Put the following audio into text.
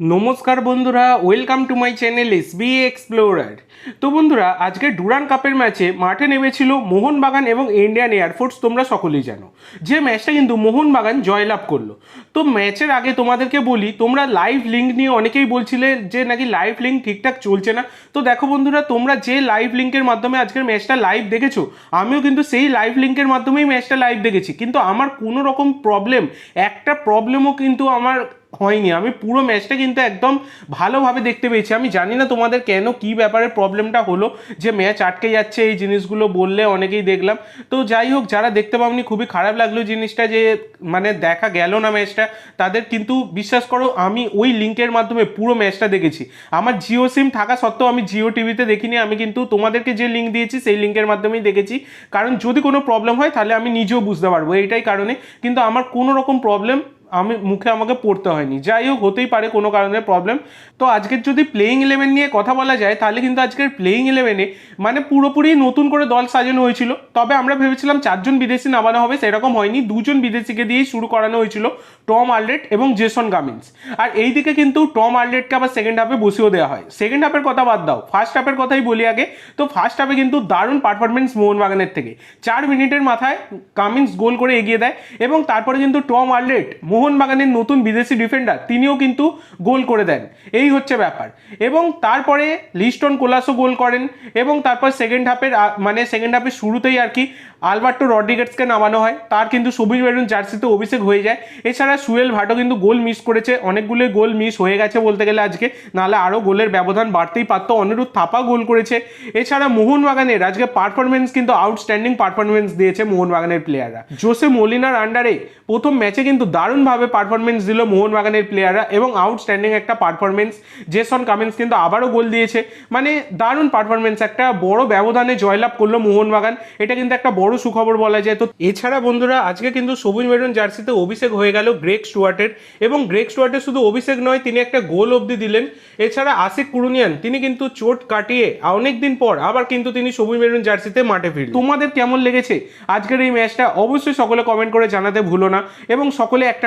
নমস্কার বন্ধুরা welcome to my channel S B Explorer তো বন্ধুরা, আজকে ডুরান কাপের ম্যাচে মাঠে নেমেছিল মোহনবাগান এবং ইন্ডিয়ান এয়ারফোর্স তোমরা সকলেই জানো। যে ম্যাচটা কিন্তু মোহনবাগান জয়লাভ করল। তো ম্যাচের আগে তোমাদেরকে বলি, তোমরা লাইভ লিঙ্ক নিয়ে অনেকেই বলছিলে যে নাকি লাইভ লিঙ্ক ঠিকঠাক চলছে না। তো দেখো বন্ধুরা, তোমরা যে লাইভ লিঙ্কের মাধ্যমে আজকের ম্যাচটা লাইভ দেখেছ, আমিও কিন্তু সেই লাইভ লিঙ্কের মাধ্যমেই ম্যাচটা লাইভ দেখেছি। কিন্তু আমার কোনো রকম প্রবলেম একটা প্রবলেমও কিন্তু আমার হয়নি। আমি পুরো ম্যাচটা কিন্তু একদম ভালোভাবে দেখতে পেয়েছি। আমি জানি না তোমাদের কেন কি ব্যাপারে প্রবলেমটা হলো, যে ম্যাচ আটকে যাচ্ছে, এই জিনিসগুলো বললে অনেকেই দেখলাম। তো যাই হোক, যারা দেখতে পাওনি, খুবই খারাপ লাগল জিনিসটা যে মানে দেখা গেল না ম্যাচটা। তাদের কিন্তু বিশ্বাস করো, আমি ওই লিঙ্কের মাধ্যমে পুরো ম্যাচটা দেখেছি। আমার জিও সিম থাকা সত্ত্বেও আমি জিও টিভিতে দেখিনি। আমি কিন্তু তোমাদেরকে যে লিঙ্ক দিয়েছি, সেই লিঙ্কের মাধ্যমেই দেখেছি। কারণ যদি কোনো প্রবলেম হয়, তাহলে আমি নিজেও বুঝতে পারব। এইটাই কারণে। কিন্তু আমার কোনো রকম প্রবলেম আমি মুখে আমাকে পড়তে হয়নি। যাই হোক, হতেই পারে কোনো কারণে প্রবলেম তো আজকের যদি প্লেইং ইলেভেন নিয়ে কথা বলা যায়, তাহলে কিন্তু আজকের প্লেইং ইলেভেনে মানে পুরোপুরি নতুন করে দল সাজানো হয়েছিল। তবে আমরা ভেবেছিলাম চারজন বিদেশি নামানো হবে, সেরকম হয়নি। দুজন বিদেশিকে দিয়েই শুরু করানো হয়েছিল, টম আর্লেট এবং জেসন গামিন্স। আর এইদিকে কিন্তু টম আর্লেটকে আবার সেকেন্ড হাফে বসিয়েও দেওয়া হয়। সেকেন্ড হাফের কথা বাদ দাও ফার্স্ট হাফের কথাই বলি আগে। তো ফার্স্ট হাফে কিন্তু দারুণ পারফরমেন্স মোহনবাগানের থেকে। চার মিনিটের মাথায় কামিন্স গোল করে এগিয়ে দেয় এবং তারপরে কিন্তু টম আর্লেট মোহনবাগানের নতুন বিদেশি ডিফেন্ডার তিনিও কিন্তু গোল করে দেন। এই হচ্ছে ব্যাপার। এবং তারপরে লিস্টন কোলাসও গোল করেন এবং তারপর সেকেন্ড হাফের মানে সেকেন্ড হাফের শুরুতেই আর কি আলবার্টো রড্রিগেটসকে নামানো হয়। তার কিন্তু সবুজ মেরুন জার্সিতে অভিষেক হয়ে যায়। এছাড়া সুয়েল ভাটো কিন্তু গোল মিস করেছে। অনেকগুলো গোল মিস হয়ে গেছে বলতে গেলে আজকে। নাহলে আরও গোলের ব্যবধান বাড়তেই পারতো। অনিরুদ্ধ থাপা গোল করেছে। এছাড়া মোহনবাগানের আজকে পারফরমেন্স কিন্তু আউটস্ট্যান্ডিং পারফরমেন্স দিয়েছে মোহনবাগানের প্লেয়াররা জোসে মলিনার আন্ডারে প্রথম ম্যাচে কিন্তু দারুণভাবে পারফরমেন্স দিল মোহনবাগানের প্লেয়াররা এবং আউটস্ট্যান্ডিং একটা পারফরমেন্স জেসন কামিন্স কিন্তু আবারও গোল দিয়েছে। মানে দারুণ পারফরমেন্স একটা বড় ব্যবধানে জয়লাভ করল মোহনবাগান। এটা কিন্তু একটা বড় সুখবর বলা যায়। তো এছাড়া বন্ধুরা, আজকে কিন্তু সবুজ মেরুন জার্সিতে অভিষেক হয়ে গেল গ্রেক স্টুয়ার্টের এবং গ্রেক স্টুয়ার্টের শুধু অভিষেক নয়, তিনি একটা গোল অবধি দিলেন। এছাড়া আশিক কুরুনিয়ান, তিনি কিন্তু চোট কাটিয়ে অনেক দিন পর আবার কিন্তু তিনি সবুজ মেরুন জার্সিতে মাঠে ফিরল তোমাদের কেমন লেগেছে আজকের এই ম্যাচটা অবশ্যই সকলে কমেন্ট করে জানাতে ভুলো না এবং সকলে একটা